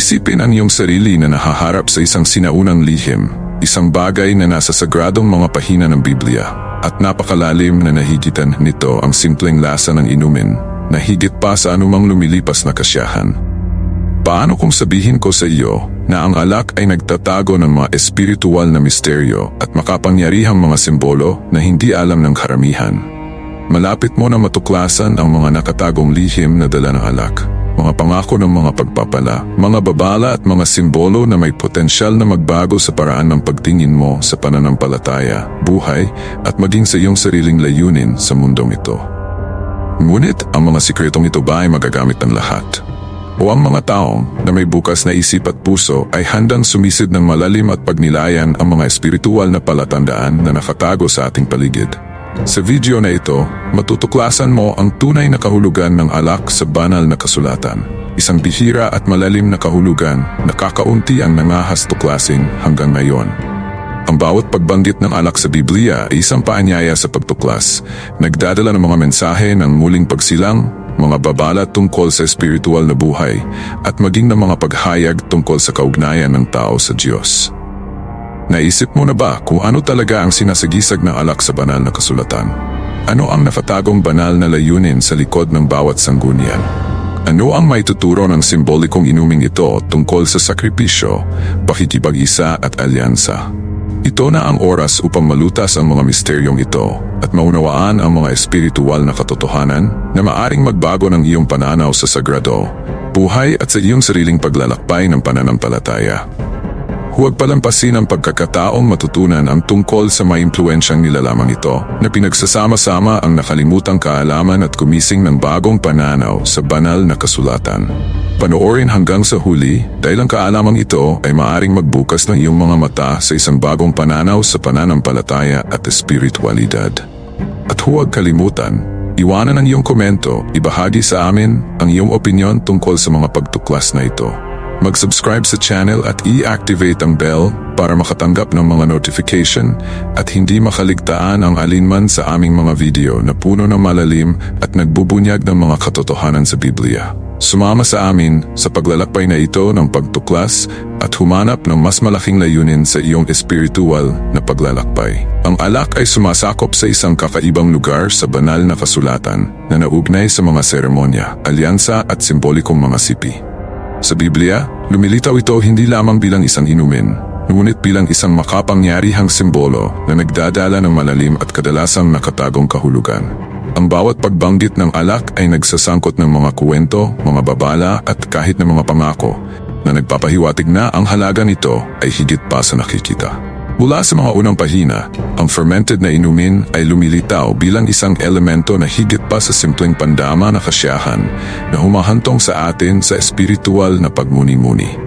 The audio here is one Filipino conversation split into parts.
Isipin ang iyong sarili na nahaharap sa isang sinaunang lihim, isang bagay na nasa sagradong mga pahina ng Biblia, at napakalalim na nahigitan nito ang simpleng lasa ng inumin, na higit pa sa anumang lumilipas na kasyahan. Paano kung sabihin ko sa iyo na ang alak ay nagtatago ng mga espiritual na misteryo at makapangyarihang mga simbolo na hindi alam ng karamihan? Malapit mo na matuklasan ang mga nakatagong lihim na dala ng alak, mga pangako ng mga pagpapala, mga babala at mga simbolo na may potensyal na magbago sa paraan ng pagtingin mo sa pananampalataya, buhay at maging sa iyong sariling layunin sa mundong ito. Ngunit ang mga sikretong ito ba ay magagamit ng lahat? O ang mga taong na may bukas na isip at puso ay handang sumisid ng malalim at pagnilayan ang mga espiritual na palatandaan na nakatago sa ating paligid. Sa video na ito, matutuklasan mo ang tunay na kahulugan ng alak sa banal na kasulatan. Isang bihira at malalim na kahulugan na kakaunti ang nangahas tuklasin hanggang ngayon. Ang bawat pagbanggit ng alak sa Biblia ay isang paanyaya sa pagtuklas, nagdadala ng mga mensahe ng muling pagsilang, mga babala tungkol sa espiritual na buhay, at maging ng mga paghayag tungkol sa kaugnayan ng tao sa Diyos. Naisip mo na ba kung ano talaga ang sinasagisag ng alak sa banal na kasulatan? Ano ang nakatagong banal na layunin sa likod ng bawat sanggunian? Ano ang may tuturo ng simbolikong inuming ito tungkol sa sakripisyo, pakikipag-isa at alyansa? Ito na ang oras upang malutas ang mga misteryong ito at maunawaan ang mga espiritual na katotohanan na maaring magbago ng iyong pananaw sa sagrado, buhay at sa iyong sariling paglalakbay ng pananampalataya. Huwag palampasin ang pagkakataong matutunan ang tungkol sa maimpluensyang nilalamang ito na pinagsasama-sama ang nakalimutang kaalaman at kumising ng bagong pananaw sa banal na kasulatan. Panoorin hanggang sa huli dahil ang kaalamang ito ay maaring magbukas ng iyong mga mata sa isang bagong pananaw sa pananampalataya at espiritualidad. At huwag kalimutan, iwanan ang iyong komento, ibahagi sa amin ang iyong opinion tungkol sa mga pagtuklas na ito. Mag-subscribe sa channel at i-activate ang bell para makatanggap ng mga notification at hindi makaligtaan ang alinman sa aming mga video na puno ng malalim at nagbubunyag ng mga katotohanan sa Biblia. Sumama sa amin sa paglalakbay na ito ng pagtuklas at humanap ng mas malaking layunin sa iyong espiritual na paglalakbay. Ang alak ay sumasakop sa isang kakaibang lugar sa banal na kasulatan na naugnay sa mga seremonya, alyansa at simbolikong mga sipi. Sa Biblia, lumilitaw ito hindi lamang bilang isang inumin, ngunit bilang isang makapangyarihang simbolo na nagdadala ng malalim at kadalasang nakatagong kahulugan. Ang bawat pagbanggit ng alak ay nagsasangkot ng mga kuwento, mga babala at kahit ng mga pangako na nagpapahiwatig na ang halaga nito ay higit pa sa nakikita. Mula sa mga unang pahina, ang fermented na inumin ay lumilitaw bilang isang elemento na higit pa sa simpleng pandama na kasyahan na humahantong sa atin sa espiritual na pagmuni-muni.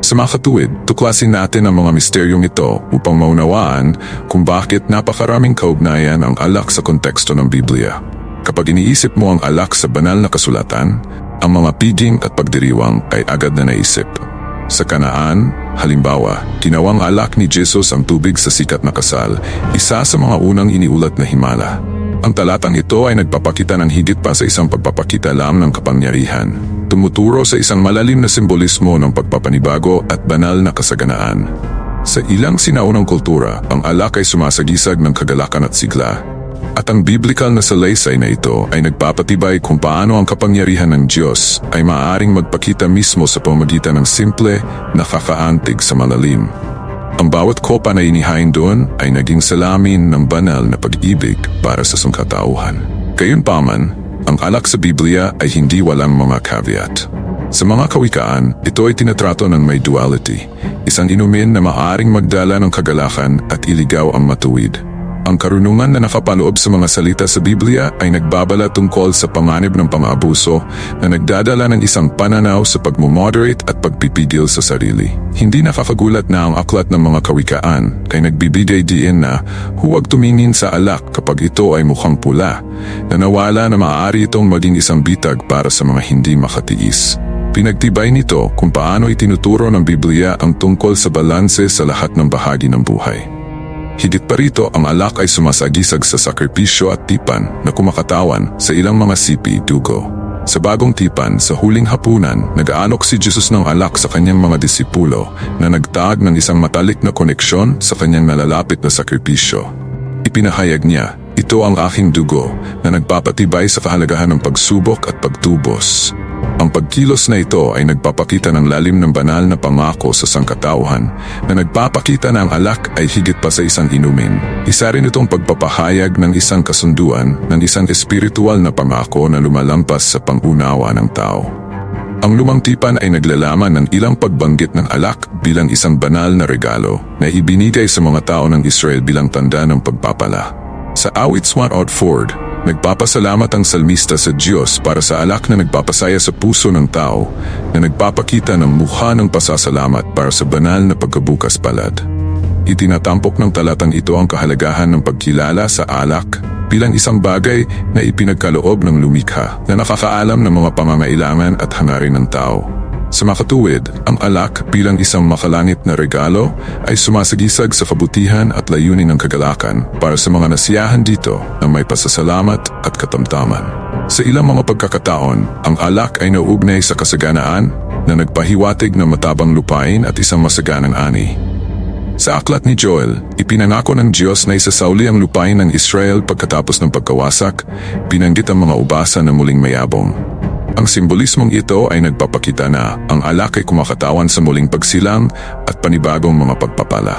Sa mga katuwid, tuklasin natin ang mga misteryong ito upang maunawaan kung bakit napakaraming kaugnayan ang alak sa konteksto ng Biblia. Kapag iniisip mo ang alak sa banal na kasulatan, ang mga piding at pagdiriwang ay agad na naisip. Sa kanaan, halimbawa, tinawang alak ni Jesus ang tubig sa sikat na kasal, isa sa mga unang iniulat na himala. Ang talatang ito ay nagpapakita ng higit pa sa isang pagpapakita lam ng kapangyarihan. Tumuturo sa isang malalim na simbolismo ng pagpapanibago at banal na kasaganaan. Sa ilang sinaunang kultura, ang alak ay sumasagisag ng kagalakan at sigla, at ang biblical na salaysay na ito ay nagpapatibay kung paano ang kapangyarihan ng Diyos ay maaaring magpakita mismo sa pamagitan ng simple na kakaantig sa malalim. Ang bawat kopa na inihain doon ay naging salamin ng banal na pag-ibig para sa sangkatauhan. Gayunpaman, ang alak sa Biblia ay hindi walang mga caveat. Sa mga kawikaan, ito ay tinatrato ng may duality, isang inumin na maaring magdala ng kagalakan at iligaw ang matuwid. Ang karunungan na nakapaloob sa mga salita sa Biblia ay nagbabala tungkol sa panganib ng pang-abuso na nagdadala ng isang pananaw sa pagmumoderate at pagpipigil sa sarili. Hindi nakakagulat na ang aklat ng mga kawikaan ay nagbibigay diin na huwag tumingin sa alak kapag ito ay mukhang pula, na nawala na maaari itong maging isang bitag para sa mga hindi makatiis. Pinagtibay nito kung paano itinuturo ng Biblia ang tungkol sa balanse sa lahat ng bahagi ng buhay. Higit pa rito, ang alak ay sumasagisag sa sakripisyo at tipan na kumakatawan sa ilang mga sipi dugo. Sa bagong tipan, sa huling hapunan, nag-aalok si Jesus ng alak sa kanyang mga disipulo na nagtaag ng isang matalik na koneksyon sa kanyang nalalapit na sakripisyo. Ipinahayag niya, ito ang aking dugo na nagpapatibay sa kahalagahan ng pagsubok at pagtubos. Ang pagkilos na ito ay nagpapakita ng lalim ng banal na pangako sa sangkatauhan na nagpapakita na ang alak ay higit pa sa isang inumin. Isa rin itong pagpapahayag ng isang kasunduan ng isang espiritual na pangako na lumalampas sa pangunawa ng tao. Ang lumang tipan ay naglalaman ng ilang pagbanggit ng alak bilang isang banal na regalo na ibinigay sa mga tao ng Israel bilang tanda ng pagpapala. Sa awit 1 Ford, Nagpapasalamat ang salmista sa Diyos para sa alak na nagpapasaya sa puso ng tao na nagpapakita ng mukha ng pasasalamat para sa banal na pagkabukas palad. Itinatampok ng talatang ito ang kahalagahan ng pagkilala sa alak bilang isang bagay na ipinagkaloob ng lumikha na nakakaalam ng mga pangangailangan at hangarin ng tao. Sa makatuwid, ang alak bilang isang makalangit na regalo ay sumasagisag sa kabutihan at layunin ng kagalakan para sa mga nasiyahan dito na may pasasalamat at katamtaman. Sa ilang mga pagkakataon, ang alak ay nauugnay sa kasaganaan na nagpahiwatig ng matabang lupain at isang masaganang ani. Sa aklat ni Joel, ipinangako ng Diyos na isasauli ang lupain ng Israel pagkatapos ng pagkawasak, binanggit ang mga ubasa na muling mayabong. Ang simbolismong ito ay nagpapakita na ang alak ay kumakatawan sa muling pagsilang at panibagong mga pagpapala.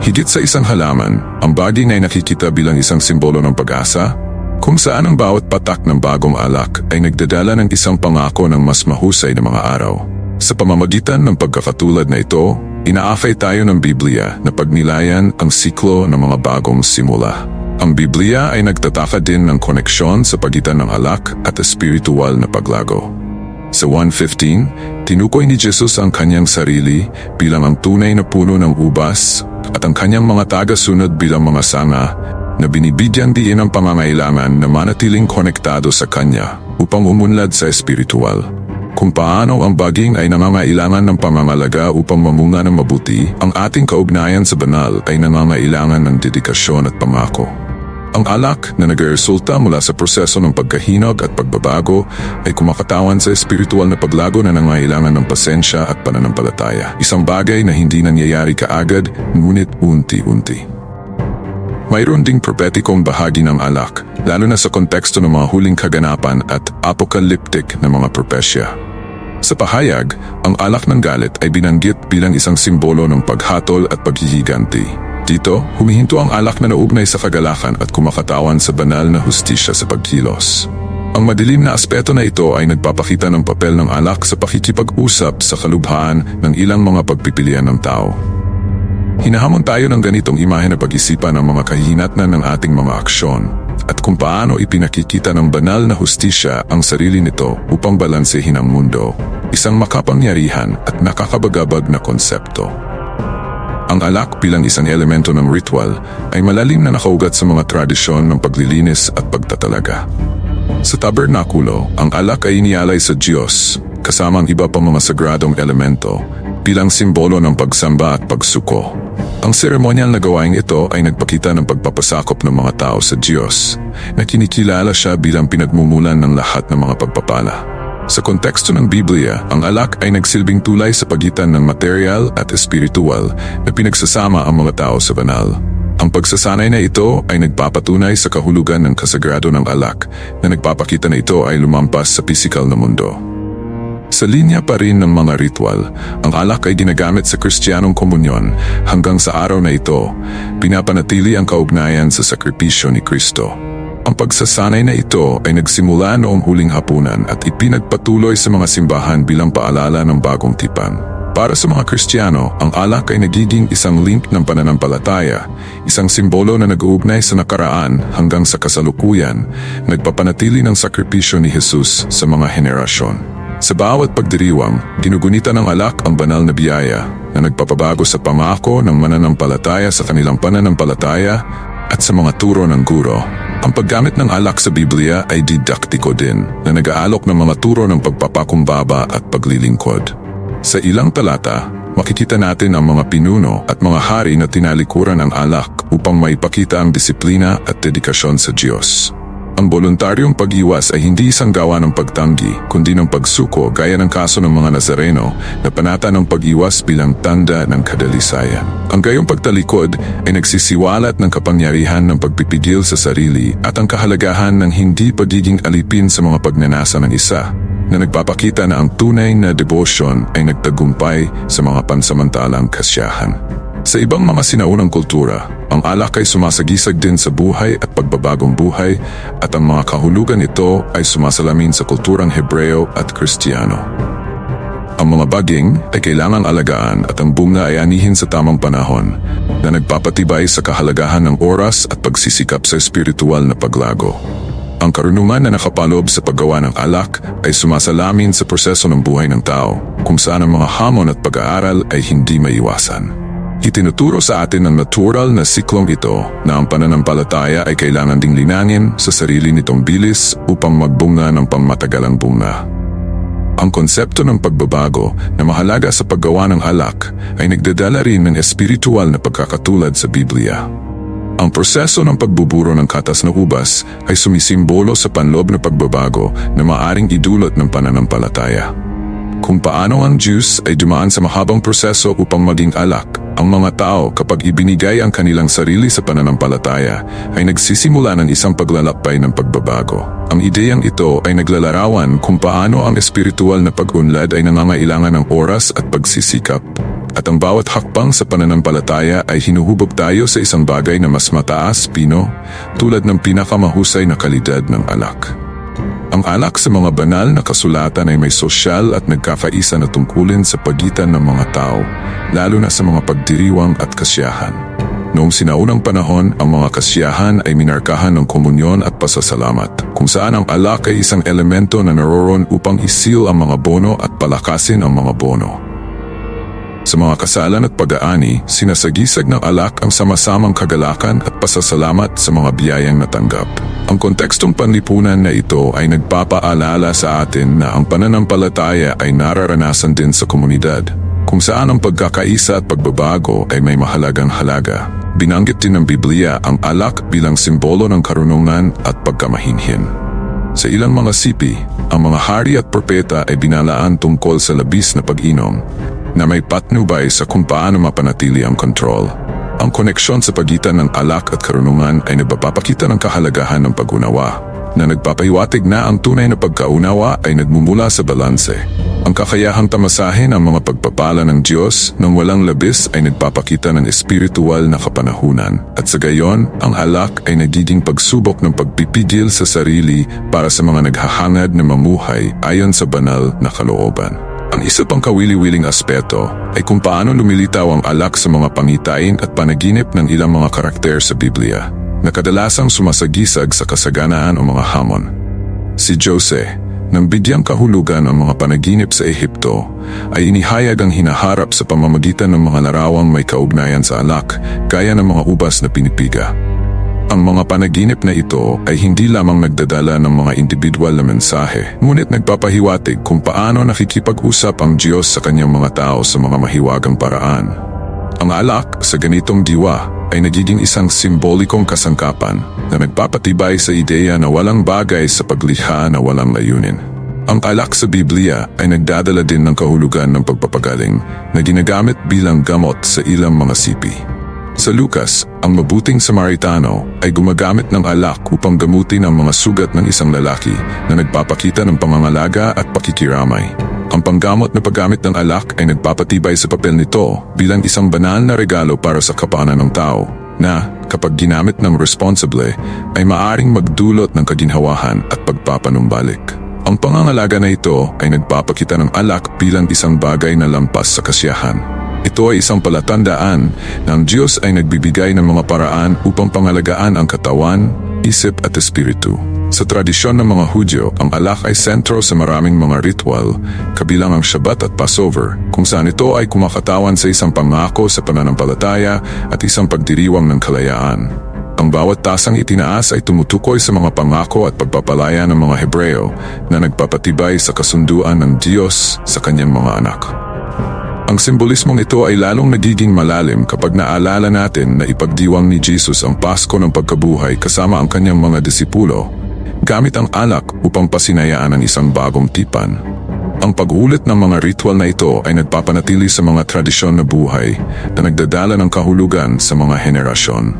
Higit sa isang halaman, ang baging ay nakikita bilang isang simbolo ng pag-asa, kung saan ang bawat patak ng bagong alak ay nagdadala ng isang pangako ng mas mahusay na mga araw. Sa pamamagitan ng pagkakatulad na ito, inaafay tayo ng Biblia na pagnilayan ang siklo ng mga bagong simula. Ang Biblia ay nagtataka din ng koneksyon sa pagitan ng alak at espiritual na paglago. Sa 1.15, tinukoy ni Jesus ang kanyang sarili bilang ang tunay na puno ng ubas at ang kanyang mga taga-sunod bilang mga sanga na binibigyan diin ang pangangailangan na manatiling konektado sa kanya upang umunlad sa espiritual. Kung paano ang baging ay nangangailangan ng pamamalaga upang mamunga ng mabuti, ang ating kaugnayan sa banal ay nangangailangan ng dedikasyon at pangako. Ang alak na nagresulta mula sa proseso ng pagkahinog at pagbabago ay kumakatawan sa espiritual na paglago na nangailangan ng pasensya at pananampalataya. Isang bagay na hindi nangyayari kaagad, ngunit unti-unti. Mayroon ding propetikong bahagi ng alak, lalo na sa konteksto ng mga huling kaganapan at apocalyptic na mga propesya. Sa pahayag, ang alak ng galit ay binanggit bilang isang simbolo ng paghatol at paghihiganti. Dito, humihinto ang alak na naugnay sa kagalakan at kumakatawan sa banal na hustisya sa pagkilos. Ang madilim na aspeto na ito ay nagpapakita ng papel ng alak sa pakikipag-usap sa kalubhaan ng ilang mga pagpipilian ng tao. Hinahamon tayo ng ganitong imahe na pag-isipan ng mga kahinatnan ng ating mga aksyon at kung paano ipinakikita ng banal na hustisya ang sarili nito upang balansehin ang mundo, isang makapangyarihan at nakakabagabag na konsepto. Ang alak bilang isang elemento ng ritual ay malalim na nakaugat sa mga tradisyon ng paglilinis at pagtatalaga. Sa tabernakulo, ang alak ay inialay sa Diyos kasama ang iba pang mga sagradong elemento bilang simbolo ng pagsamba at pagsuko. Ang seremonyal na gawain ito ay nagpakita ng pagpapasakop ng mga tao sa Diyos na kinikilala siya bilang pinagmumulan ng lahat ng mga pagpapala. Sa konteksto ng Biblia, ang alak ay nagsilbing tulay sa pagitan ng material at espiritual na pinagsasama ang mga tao sa banal. Ang pagsasanay na ito ay nagpapatunay sa kahulugan ng kasagrado ng alak na nagpapakita na ito ay lumampas sa pisikal na mundo. Sa linya pa rin ng mga ritual, ang alak ay ginagamit sa kristyanong komunyon hanggang sa araw na ito, pinapanatili ang kaugnayan sa sakripisyo ni Kristo. Ang pagsasanay na ito ay nagsimula noong huling hapunan at ipinagpatuloy sa mga simbahan bilang paalala ng bagong tipan. Para sa mga Kristiyano, ang alak ay nagiging isang link ng pananampalataya, isang simbolo na nag-uugnay sa nakaraan hanggang sa kasalukuyan, nagpapanatili ng sakripisyo ni Jesus sa mga henerasyon. Sa bawat pagdiriwang, ginugunita ng alak ang banal na biyaya na nagpapabago sa pangako ng mananampalataya sa kanilang pananampalataya at sa mga turo ng guro. Ang paggamit ng alak sa Biblia ay didaktiko din na nag-aalok ng mga turo ng pagpapakumbaba at paglilingkod. Sa ilang talata, makikita natin ang mga pinuno at mga hari na tinalikuran ng alak upang maipakita ang disiplina at dedikasyon sa Diyos. Ang voluntaryong pag-iwas ay hindi isang gawa ng pagtanggi, kundi ng pagsuko gaya ng kaso ng mga Nazareno na panata ng pag-iwas bilang tanda ng kadalisayan. Ang gayong pagtalikod ay nagsisiwalat ng kapangyarihan ng pagpipigil sa sarili at ang kahalagahan ng hindi pagiging alipin sa mga pagnanasa ng isa na nagpapakita na ang tunay na devotion ay nagtagumpay sa mga pansamantalang kasyahan. Sa ibang mga sinaunang kultura, ang alak ay sumasagisag din sa buhay at pagbabagong buhay at ang mga kahulugan nito ay sumasalamin sa kulturang Hebreo at Kristiyano. Ang mga baging ay kailangang alagaan at ang bunga ay anihin sa tamang panahon na nagpapatibay sa kahalagahan ng oras at pagsisikap sa espiritual na paglago. Ang karunungan na nakapalob sa paggawa ng alak ay sumasalamin sa proseso ng buhay ng tao kung saan ang mga hamon at pag-aaral ay hindi maiwasan. Itinuturo sa atin ng natural na siklong ito na ang pananampalataya ay kailangan ding linangin sa sarili nitong bilis upang magbunga ng pangmatagalang bunga. Ang konsepto ng pagbabago na mahalaga sa paggawa ng alak ay nagdadala rin ng espiritual na pagkakatulad sa Biblia. Ang proseso ng pagbuburo ng katas na ubas ay sumisimbolo sa panlob na pagbabago na maaring idulot ng pananampalataya. Kung paano ang juice ay dumaan sa mahabang proseso upang maging alak, ang mga tao kapag ibinigay ang kanilang sarili sa pananampalataya ay nagsisimula ng isang paglalakbay ng pagbabago. Ang ideyang ito ay naglalarawan kung paano ang espiritual na pag-unlad ay nangangailangan ng oras at pagsisikap. At ang bawat hakbang sa pananampalataya ay hinuhubog tayo sa isang bagay na mas mataas, pino, tulad ng pinakamahusay na kalidad ng alak. Ang alak sa mga banal na kasulatan ay may sosyal at nagkakaisa na tungkulin sa pagitan ng mga tao, lalo na sa mga pagdiriwang at kasyahan. Noong sinaunang panahon, ang mga kasyahan ay minarkahan ng komunyon at pasasalamat, kung saan ang alak ay isang elemento na naroon upang isil ang mga bono at palakasin ang mga bono. Sa mga kasalan at pag-aani, sinasagisag ng alak ang sama-samang kagalakan at pasasalamat sa mga biyayang natanggap. Ang kontekstong panlipunan na ito ay nagpapaalala sa atin na ang pananampalataya ay nararanasan din sa komunidad, kung saan ang pagkakaisa at pagbabago ay may mahalagang halaga. Binanggit din ng Biblia ang alak bilang simbolo ng karunungan at pagkamahinhin. Sa ilang mga sipi, ang mga hari at propeta ay binalaan tungkol sa labis na pag-inom na may patnubay sa kung paano mapanatili ang control. Ang koneksyon sa pagitan ng alak at karunungan ay nagpapakita ng kahalagahan ng pag-unawa na nagpapahiwatig na ang tunay na pagkaunawa ay nagmumula sa balanse. Ang kakayahang tamasahin ang mga pagpapala ng Diyos nang walang labis ay nagpapakita ng espiritual na kapanahunan at sa gayon, ang alak ay nagiging pagsubok ng pagpipigil sa sarili para sa mga naghahangad na mamuhay ayon sa banal na kalooban. Ang isa pang kawili-wiling aspeto ay kung paano lumilitaw ang alak sa mga pangitain at panaginip ng ilang mga karakter sa Biblia na kadalasang sumasagisag sa kasaganaan o mga hamon. Si Jose, nang bigyang kahulugan ang mga panaginip sa Ehipto, ay inihayag ang hinaharap sa pamamagitan ng mga larawang may kaugnayan sa alak gaya ng mga ubas na pinipiga. Ang mga panaginip na ito ay hindi lamang nagdadala ng mga individual na mensahe, ngunit nagpapahiwatig kung paano nakikipag-usap ang Diyos sa kanyang mga tao sa mga mahiwagang paraan. Ang alak sa ganitong diwa ay nagiging isang simbolikong kasangkapan na nagpapatibay sa ideya na walang bagay sa paglikha na walang layunin. Ang alak sa Biblia ay nagdadala din ng kahulugan ng pagpapagaling na ginagamit bilang gamot sa ilang mga sipi. Sa Lucas, ang mabuting Samaritano ay gumagamit ng alak upang gamutin ang mga sugat ng isang lalaki na nagpapakita ng pangangalaga at pakikiramay. Ang panggamot na paggamit ng alak ay nagpapatibay sa papel nito bilang isang banal na regalo para sa kapaanan ng tao na, kapag ginamit ng responsibly, ay maaring magdulot ng kaginhawahan at pagpapanumbalik. Ang pangangalaga na ito ay nagpapakita ng alak bilang isang bagay na lampas sa kasiyahan. Ito ay isang palatandaan ang Diyos ay nagbibigay ng mga paraan upang pangalagaan ang katawan, isip at espiritu. Sa tradisyon ng mga Hudyo, ang alak ay sentro sa maraming mga ritual, kabilang ang Shabbat at Passover, kung saan ito ay kumakatawan sa isang pangako sa pananampalataya at isang pagdiriwang ng kalayaan. Ang bawat tasang itinaas ay tumutukoy sa mga pangako at pagpapalaya ng mga Hebreo na nagpapatibay sa kasunduan ng Diyos sa kanyang mga anak. Ang simbolismong ito ay lalong nagiging malalim kapag naalala natin na ipagdiwang ni Jesus ang Pasko ng pagkabuhay kasama ang kanyang mga disipulo gamit ang alak upang pasinayaan ang isang bagong tipan. Ang pag-ulit ng mga ritual na ito ay nagpapanatili sa mga tradisyon na buhay na nagdadala ng kahulugan sa mga henerasyon.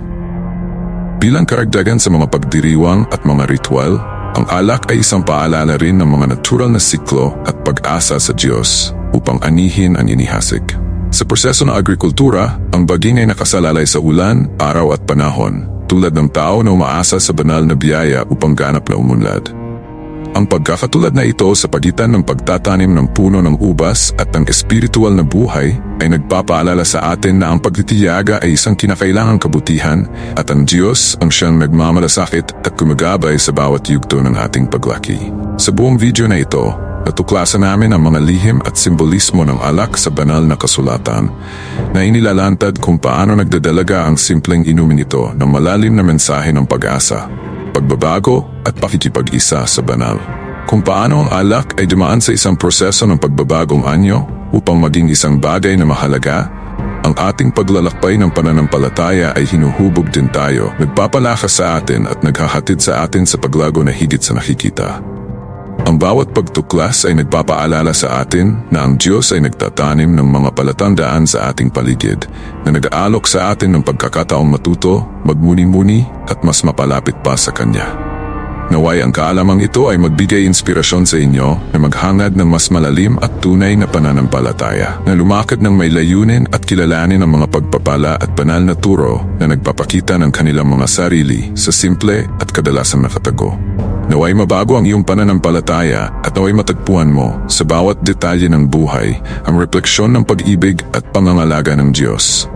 Bilang karagdagan sa mga pagdiriwang at mga ritual, ang alak ay isang paalala rin ng mga natural na siklo at pag-asa sa Diyos upang anihin ang inihasik. Sa proseso ng agrikultura, ang baging ay nakasalalay sa ulan, araw at panahon, tulad ng tao na umaasa sa banal na biyaya upang ganap na umunlad. Ang pagkakatulad na ito sa pagitan ng pagtatanim ng puno ng ubas at ng espiritual na buhay ay nagpapaalala sa atin na ang pagtitiyaga ay isang kinakailangang kabutihan at ang Diyos ang siyang nagmamalasakit at kumagabay sa bawat yugto ng ating paglaki. Sa buong video na ito, natuklasan namin ang mga lihim at simbolismo ng alak sa banal na kasulatan na inilalantad kung paano nagdadalaga ang simpleng inumin ito ng malalim na mensahe ng pag-asa pagbabago at pakikipag-isa sa banal. Kung paano ang alak ay dumaan sa isang proseso ng pagbabagong anyo upang maging isang bagay na mahalaga, ang ating paglalakbay ng pananampalataya ay hinuhubog din tayo, nagpapalakas sa atin at naghahatid sa atin sa paglago na higit sa nakikita. Ang bawat pagtuklas ay nagpapaalala sa atin na ang Diyos ay nagtatanim ng mga palatandaan sa ating paligid na nag-aalok sa atin ng pagkakataong matuto, magmuni-muni at mas mapalapit pa sa Kanya. Naway ang kaalamang ito ay magbigay inspirasyon sa inyo na maghangad ng mas malalim at tunay na pananampalataya na lumakad ng may layunin at kilalanin ang mga pagpapala at banal na turo na nagpapakita ng kanilang mga sarili sa simple at kadalasang nakatago. Naway mabago ang iyong pananampalataya at naway matagpuan mo sa bawat detalye ng buhay ang refleksyon ng pag-ibig at pangangalaga ng Diyos.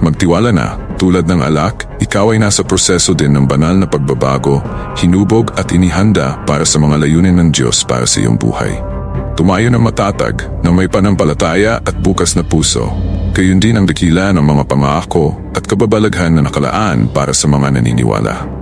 Magtiwala na, tulad ng alak, ikaw ay nasa proseso din ng banal na pagbabago, hinubog at inihanda para sa mga layunin ng Diyos para sa iyong buhay. Tumayo ng matatag na may panampalataya at bukas na puso. Gayon din ang dakila ng mga pangako at kababalaghan na nakalaan para sa mga naniniwala.